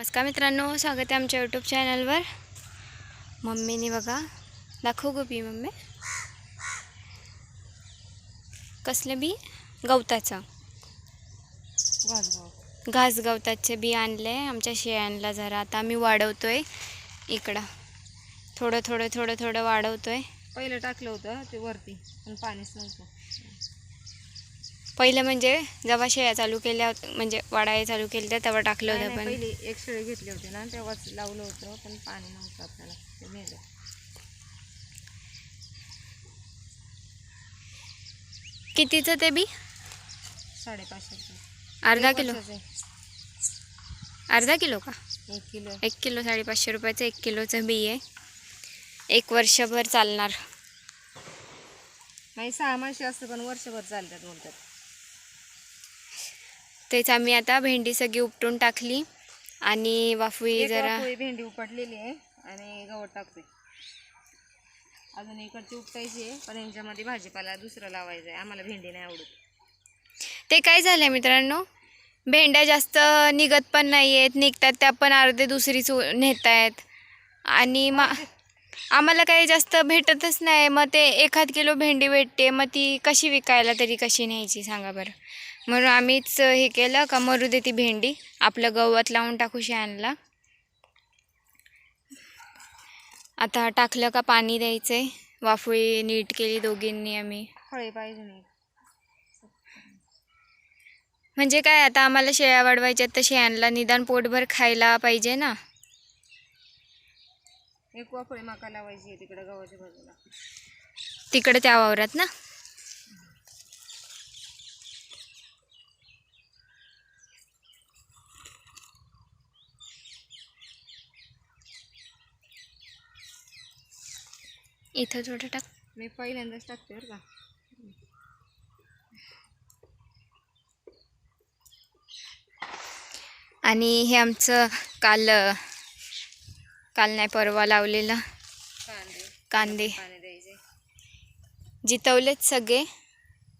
नमस्कार मित्रांनो स्वागत आहे आमच्या यूट्यूब चॅनलवर मम्मीने बघा दाखव गो बी मम्मी. कसले बी? गवताचं. घास गवताचे बी आणले आमच्या शेळ्यांना जरा. आता आम्ही वाढवतोय इकडं. थोडं थोडं थोडं थोडं वाढवतोय. पहिलं टाकलं होतं ते वरती पण पाणीच नव्हतं. पहिलं म्हणजे जेव्हा शेळ्या चालू केल्या म्हणजे वाढायला चालू केल्या तेव्हा टाकलं होतं पण. पहिली एक शेळी घेतली होती ना तेव्हाच लावलं होतं पण पाणी नव्हतं आपल्याला ते मेलं. कितीचं ते बी? साडेपाचशे अर्धा किलो. अर्धा किलो का? एक किलो. एक किलो साडेपाचशे रुपयाचं एक किलोचं बी आहे. एक वर्षभर चालणार. नाही सहा मासे असतं पण वर्षभर चालतात बोलतात तेच आम्ही आता भेंडी सगळी उपटून टाकली. आणि वाफवी जरा भेंडी उपटलेली आहे आणि गवत टाकते अजून इकडची उपटायची आहे पण यांच्यामध्ये भाजीपाला दुसरं लावायचं आहे आम्हाला भेंडी नाही आवडत. ते काय झालं मित्रांनो? भेंड्या जास्त निघत पण नाही आहेत निघतात त्या पण अर्धे दुसरीच नेत आहेत आणि मा आम्हाला काही जास्त भेटतच नाही. मग ते एखाद किलो भेंडी भेटते. मग ती कशी विकायला तरी कशी न्यायची? सांगा बरं. म्हणून आम्हीच हे केलं का मरू दे ती भेंडी. आपलं गवत लावून टाकू शेणला. आता टाकलं का पाणी द्यायचं आहे वाफळी नीट केली दोघींनी आम्ही. फळे पाहिजे नाही म्हणजे काय आता आम्हाला शेळ्या वाढवायच्यात तर शेळ्यांना निदान पोटभर खायला पाहिजे ना. एक वाफळी माका लावायची आहे तिकडे गव्हाच्या बाजूला. तिकडे त्या वावरात ना? इथं थोडं टाक. मी पहिल्यांदाच टाकते बरं का. आणि हे आमचं काल काल नाही परवा लावलेलं कांदे. जितवलेत सगळे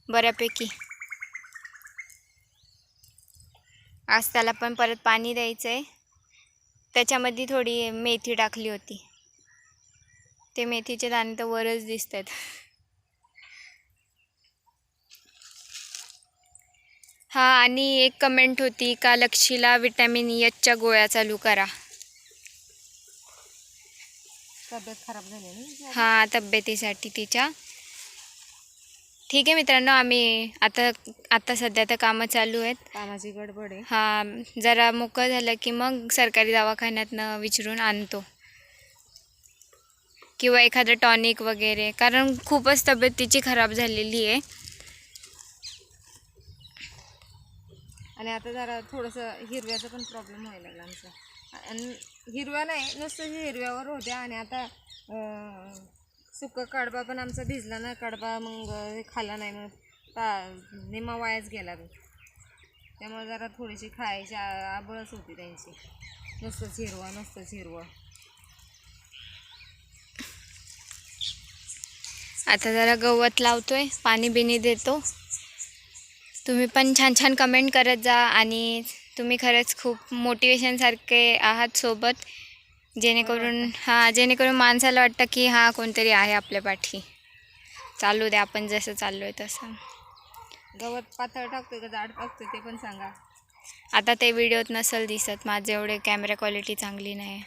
बऱ्यापैकी. आज त्याला पण परत पाणी द्यायचं आहे त्याच्यामध्ये थोडी मेथी टाकली होती. ते मेथीचे दाणे तर वरच दिसत आहेत हा आणि एक कमेंट होती का लक्षीला विटॅमिन एचच्या गोळ्या चालू करा. तब्येत खराब झाली हा तब्येतीसाठी तिच्या. ठीक आहे मित्रांनो आम्ही आता आता सध्या तर कामं चालू आहेत. कामाची गडबड आहे. हा जरा मोकळं झालं की मग सरकारी दवाखान्यातनं विचारून आणतो. किंवा एखादं टॉनिक वगैरे कारण खूपच तब्येत तिची खराब झालेली आहे. आणि आता जरा थोडंसं हिरव्याचा पण प्रॉब्लेम व्हायला लागला आमचा. आणि हिरव्या नाही नुसतं हिरव्यावर होत्या आणि आता सुकं कडबा पण आमचा भिजला ना कडबा मग हे खाल्ला नाही मग ता निमा वायाच गेला तो. त्यामुळे जरा थोडीशी खायची आबळच होती त्यांची. नुसतंच हिरवं नुसतंच हिरवं. आता जरा गवत लावतोय पाणी बिनी देतो. तुम्ही पण छान छान कमेंट करत जा आणि तुम्ही खरंच खूप मोटिवेशनसारखे आहात सोबत. जेणेकरून हां जेणेकरून माणसाला वाटतं की हां कोणतरी आहे आपल्या पाठी. चालू दे आपण जसं चाललो आहे तसं. गवत पातळ टाकतोय का जाड टाकतोय ते पण सांगा. आता ते व्हिडिओत नसेल दिसत माझे एवढे कॅमेरा क्वालिटी चांगली नाही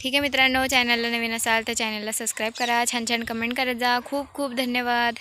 ठीक आहे मित्रांनो चॅनलला नवीन असाल तर चॅनलला सबस्क्राईब करा. छान छान कमेंट करत जा. खूप खूप धन्यवाद.